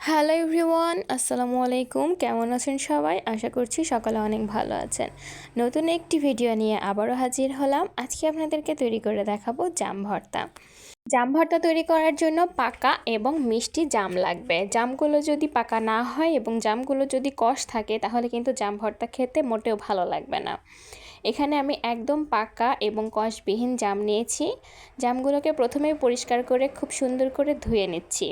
Hello everyone, আসসালামু আলাইকুম। কেমন আছেন সবাই? আশা করছি সকালে অনেক ভালো আছেন। নতুন একটি ভিডিও নিয়ে আবারও হাজির হলাম। আজকে আপনাদেরকে তৈরি করে দেখাবো জাম ভর্তা। জাম ভর্তা তৈরি করার জন্য পাকা এবং মিষ্টি জাম লাগবে। জামগুলো যদি পাকা না হয় এবং জামগুলো যদি কষ থাকে, তাহলে কিন্তু জাম ভর্তা খেতে মোটেও ভালো লাগবে না। এখানে আমি একদম পাকা এবং কষবিহীন জাম নিয়েছি। জামগুলোকে প্রথমেই পরিষ্কার করে, খুব সুন্দর করে ধুয়ে নিচ্ছি।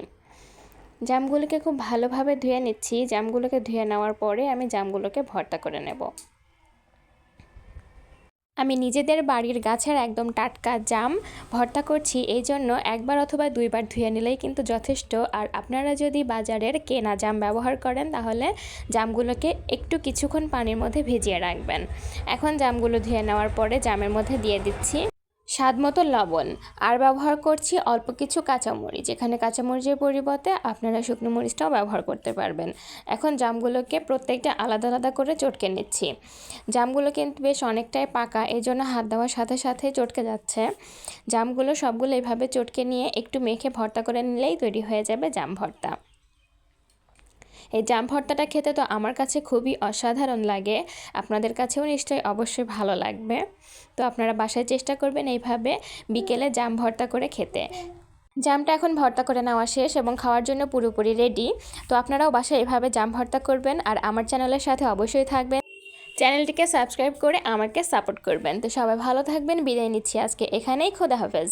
জামগুলোকে খুব ভালোভাবে ধুয়ে নিচ্ছি। জামগুলোকে ধুয়ে নেওয়ার পরে আমি জামগুলোকে ভর্তা করে নেব। আমি নিজেদের বাড়ির গাছের একদম টাটকা জাম ভর্তা করছি, এই জন্য একবার অথবা দুইবার ধুয়ে নিলেই কিন্তু যথেষ্ট। আর আপনারা যদি বাজারের কেনা জাম ব্যবহার করেন, তাহলে জামগুলোকে একটু কিছুক্ষণ পানির মধ্যে ভিজিয়ে রাখবেন। এখন জামগুলো ধুয়ে নেওয়ার পরে জামের মধ্যে দিয়ে দিচ্ছি। স্বাদ মতো লবণ। আর ব্যবহার করছি অল্প কিছু কাঁচামরিচ। এখানে কাঁচামরিচের পরিবর্তে আপনারা শুকনো মরিচটাও ব্যবহার করতে পারবেন। এখন জামগুলোকে প্রত্যেকটা আলাদা আলাদা করে চটকে নিচ্ছি। জামগুলো কিন্তু বেশ অনেকটাই পাকা এই জন্য হাত দেওয়ার সাথে সাথে চটকে যাচ্ছে। জামগুলো সবগুলো এইভাবে চটকে নিয়ে একটু মেখে ভর্তা করে নিলেই তৈরি হয়ে যাবে জাম ভর্তা। এই জাম ভর্তাটা খেতে তো আমার কাছে খুবই অসাধারণ লাগে। আপনাদের কাছেও নিশ্চয়ই অবশ্যই ভালো লাগবে। তো আপনারা বাসায় চেষ্টা করবেন এইভাবে বিকেলে জাম ভর্তা করে খেতে। জামটা এখন ভর্তা করে নেওয়া শেষ এবং খাওয়ার জন্য পুরোপুরি রেডি। তো আপনারাও বাসায় এভাবে জাম ভর্তা করবেন আর আমার চ্যানেলের সাথে অবশ্যই থাকবেন। চ্যানেলটিকে সাবস্ক্রাইব করে আমাকে সাপোর্ট করবেন। তো সবাই ভালো থাকবেন, বিদায় নিচ্ছি আজকে এখানেই, খোদা হাফেজ।